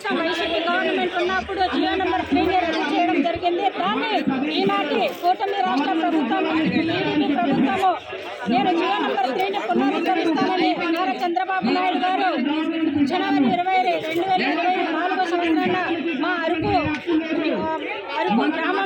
ఒక్క మనిషికి గవర్నమెంట్ ఉన్నప్పుడు జియో నెంబర్ ఫ్రీగా రెడీ చేయడం జరిగింది. దాన్ని ఈనాటి కూటమి రాష్ట్ర ప్రభుత్వం టీడీపీ ప్రభుత్వము నేను జియో నెంబర్ త్రీని పునరుద్ధరిస్తానని నారా చంద్రబాబు నాయుడు గారు జనవరి ఇరవై రెండు వేల ఇరవై నాలుగో సంవత్సరాన మా అరుపు అరుపు గ్రామ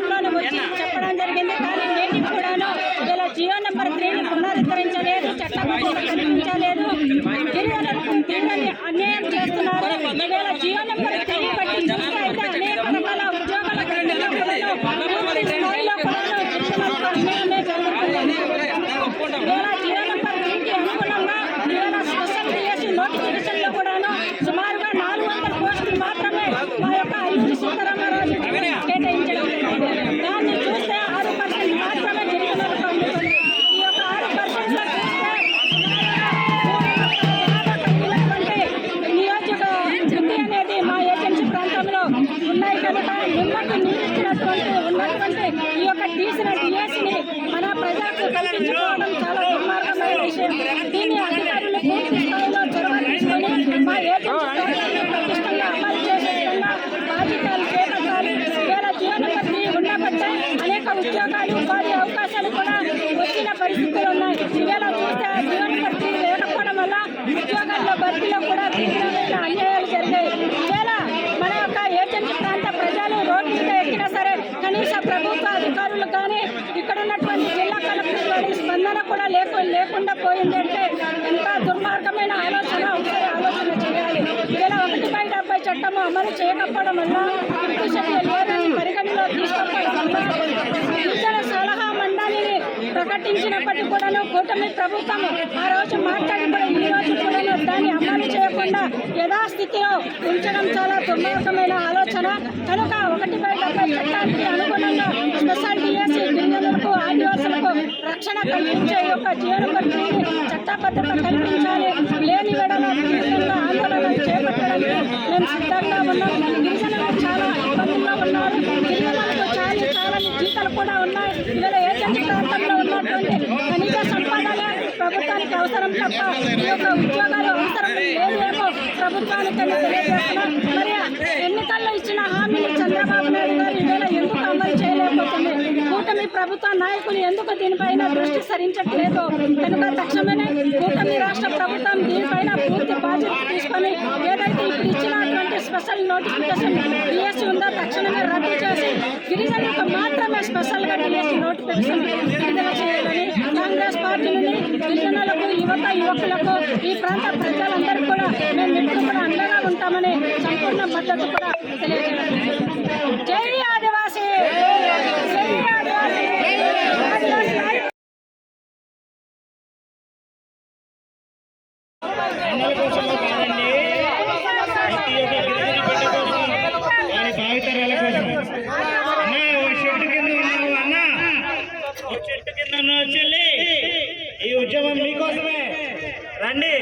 ఏంటంటే ఎంత దుర్మార్గమైన ఆలోచన ఒకసారి ఆలోచన చేయాలి. ఇలా ఒకటి పై డెబ్బై చట్టము అమలు చేయకపోవడం వల్ల పరిగణలో తీసుకోవడం వల్ల సలహా మండలిని ప్రకటించినప్పటికీ కూడాను కూటమి ప్రభుత్వం ఆ రోజు మాట్లాడి కూడా ఈ రోజు కూడాను దాన్ని అమలు చేయకుండా యథాస్థితిలో ఉంచడం చాలా దుర్మార్గమైన ఆలోచన. కనుక ఒకటి పై డెబ్బై చట్టానికి తెలంగాణ కల్పించే యొక్క జీవనోపాధిని చట్టబద్ధత కల్పించాలి. లేని వేడన ఆందోళన చేపట్టడానికి మేము సిద్ధంగా ఉన్నాం. చాలా ఉన్నారు. చాలా చాలా జీతాలు కూడా ఉన్నాయి. ప్రాంతంలో ఉన్నటువంటి సంపాదన ప్రభుత్వానికి అవసరం తప్ప ఈ యొక్క ఉద్యోగాలు అవసరం లేదేమో ప్రభుత్వానికి తెలియజేస్తున్నాం. మరి ఎన్నికల్లో ఇచ్చిన హామీని చంద్రబాబు నాయుడు గారు ఈవేళ ఎందుకు అమలు చేయలేకపోతుంది ఈ ప్రభుత్వ నాయకులు ఎందుకు దీనిపైన దృష్టి సరించట్లేదు? కనుక తక్షణమే కూటమి రాష్ట్ర ప్రభుత్వం దీనిపైన పూర్తి బాధ్యత తీసుకొని ఏదైతే ఇప్పుడు ఇచ్చినటువంటి స్పెషల్ నోటిఫికేషన్ డిఎస్సీ ఉందో తక్షణమే రద్దు చేసి గిరిజనులకు మాత్రమే స్పెషల్గా డిఎస్సీ నోటిఫికేషన్ విడుదల చేయాలని కాంగ్రెస్ పార్టీ నుండి గిరిజనులకు యువత యువకులకు ఈ ప్రాంత ప్రజలందరూ కూడా మేము కూడా అండగా ఉంటామని సంపూర్ణ మద్దతు కూడా తెలియజేయాలి జై ఈ ఉద్యమం మీకోసమే. రండి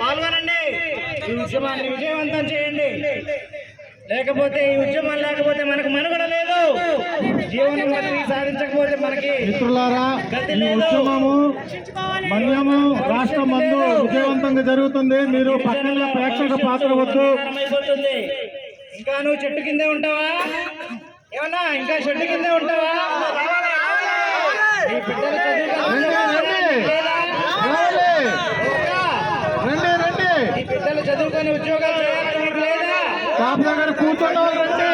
పాల్గొనండి. ఈ ఉద్యమాన్ని విజయవంతం చేయండి. లేకపోతే ఈ ఉద్యమం లేకపోతే మనకు మనుగడ లేదు. జీవనం సాధించకపోతే మనకి మిత్రులారా ఈ ఉద్యమము మన్యము రాష్ట్రం మందు విజయవంతంగా జరుగుతుంది. మీరు పక్కన ప్రేక్షక పాత్ర వద్దు. ఇంకా నువ్వు చెట్టు కిందే ఉంటావా? ఏమన్నా ఇంకా చెట్టు కిందే ఉంటావా? రండి, రండి. బిడ్డలు చదువుకొని ఉద్యోగాలు దగ్గర కూర్చున్న వాళ్ళు రండి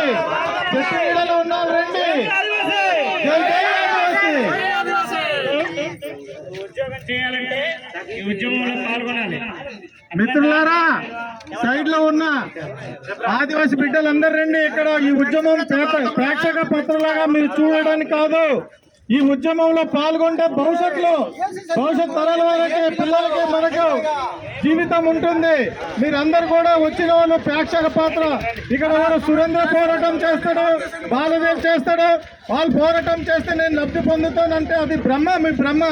చెట్టు నీడలో ఉన్న వాళ్ళు రండి. ఆదివాసీ! జై జై ఆదివాసీ. ఉద్యోగం చేయాలంటే ఈ ఉద్యమంలో పాల్గొనాలి. మిత్రులారా సైడ్లో ఉన్న ఆదివాసి బిడ్డలందరూ రండి. ఇక్కడ ఈ ఉద్యమం ప్రేక్షక పత్రలాగా మీరు చూడడానికి కాదు. ఈ ఉద్యమంలో పాల్గొంటే భవిష్యత్తులో భవిష్యత్ తరాల వారికి పిల్లలకి మనకు జీవితం ఉంటుంది. మీరందరూ కూడా వచ్చిన వాళ్ళు ప్రేక్షక పాత్ర. ఇక్కడ కూడా సురేంద్ర పోరాటం చేస్తాడు బాలదేవ్ చేస్తాడు వాళ్ళు పోరాటం చేస్తే నేను లబ్ధి పొందుతానంటే అది బ్రహ్మ మీ బ్రహ్మ.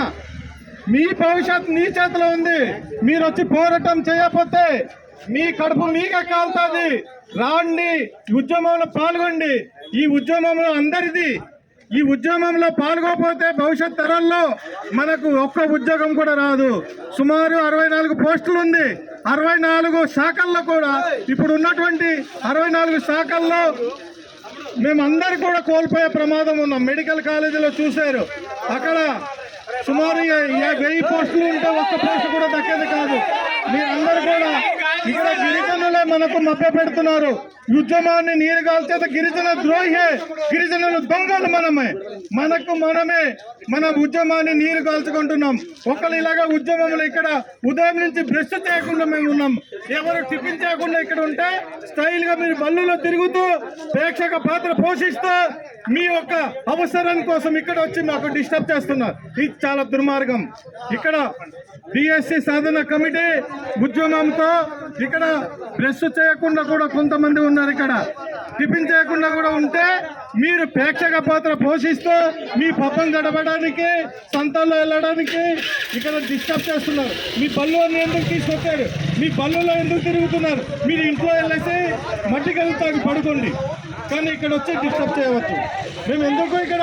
మీ భవిష్యత్ మీ చేతిలో ఉంది. మీరు వచ్చి పోరాటం చేయకపోతే మీ కడుపు మీకే కాలుతుంది. రాండి ఉద్యమంలో పాల్గొండి. ఈ ఉద్యమంలో అందరిది ఈ ఉద్యమంలో పాల్గొకపోతే భవిష్యత్ తరాల్లో మనకు ఒక్క ఉద్యోగం కూడా రాదు. సుమారు అరవై నాలుగు పోస్టులు ఉంది. అరవై నాలుగు శాఖల్లో కూడా ఇప్పుడు ఉన్నటువంటి అరవై నాలుగు శాఖల్లో మేమందరూ కూడా కోల్పోయే ప్రమాదం ఉన్నాం. మెడికల్ కాలేజీలో చూశారు. అక్కడ సుమారు వెయ్యి పోస్టులు ఉంటే ఒక్క పోస్ట్ కూడా దక్కేది కాదు. మీరందరూ కూడా ఇక్కడ గిరిజనులే మనకు మభ్య పెడుతున్నారు. ఉద్యమాన్ని నీరు కాల్చేత గిరిజన ద్రోహే. గిరిజనులు దొంగలు మనమే. మనకు మనమే. మన ఉద్యమాన్ని నీరు కాల్చుకుంటున్నాం. ఒకళ్ళు ఇలాగా ఉద్యమంలో ఇక్కడ ఉదయం నుంచి బ్రష్ చేయకుండా మేము ఉన్నాం. ఎవరు టిఫిన్ చేయకుండా ఇక్కడ ఉంటే స్టైల్గా మీరు బల్లులో తిరుగుతూ ప్రేక్షక పాత్ర పోషిస్తూ మీ యొక్క అవసరం కోసం ఇక్కడ వచ్చి మాకు డిస్టర్బ్ చేస్తున్నారు. ఇది చాలా దుర్మార్గం. ఇక్కడ డిఎస్సి సాధన కమిటీ ఉద్యమంతో ఇక్కడ ప్రెస్ చేయకుండా కూడా కొంతమంది ఉన్నారు ఇక్కడ. టిఫిన్ చేయకుండా కూడా ఉంటే మీరు ప్రేక్షక పాత్ర పోషిస్తూ మీ పప్పం గడపడానికి సంతల్లో వెళ్ళడానికి ఇక్కడ డిస్టర్బ్ చేస్తున్నారు. మీ బల్లు ఎందుకు తీసుకొచ్చారు? మీ బల్లులో ఎందుకు తిరుగుతున్నారు? మీరు ఇంట్లో వెళ్ళేసి మట్టి తాగి పడుకోండి. కానీ ఇక్కడ వచ్చి డిస్టర్బ్ చేయవచ్చు మేము ఎందుకు ఇక్కడ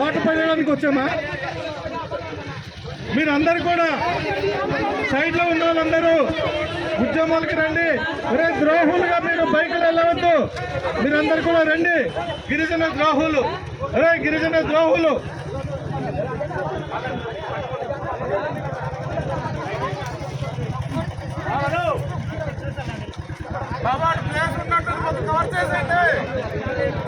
పాట పడడానికి వచ్చామా? మీరందరూ కూడా సైడ్లో ఉన్న వాళ్ళందరూ ఉద్యమాలకు రండి. ఒరే ద్రోహులుగా మీరు బైకులు వెళ్ళవద్దు. మీరందరు కూడా రండి. గిరిజన ద్రోహులు. ఒరే గిరిజన ద్రోహులు. బాబా Cortes, gente!